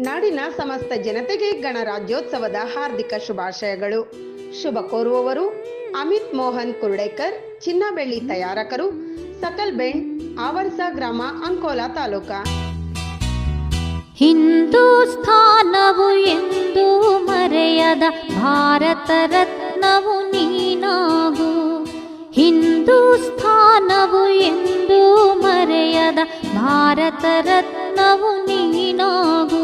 ನಾಡಿನ ಸಮಸ್ತ ಜನತೆಗೆ ಗಣರಾಜ್ಯೋತ್ಸವದ ಹಾರ್ದಿಕ ಶುಭಾಶಯಗಳು. ಶುಭ ಕೋರುವವರು ಅಮಿತ್ ಮೋಹನ್ ಕುರ್ಡೇಕರ್, ಚಿನ್ನಬೆಳ್ಳಿ ತಯಾರಕರು, ಸಕಲ್ ಬೆಂಡ್, ಆವರ್ಸ ಗ್ರಾಮ, ಅಂಕೋಲಾ ತಾಲೂಕ. ಹಿಂದೂಸ್ಥಾನವು ಎಂದು ಮರೆಯದ ಭಾರತ ರತ್ನವು ನೀನಾಗು. ಹಿಂದೂಸ್ಥಾನವು ಎಂದು ಮರೆಯದ ಭಾರತ ರತ್ನವು ನೀನಾಗು.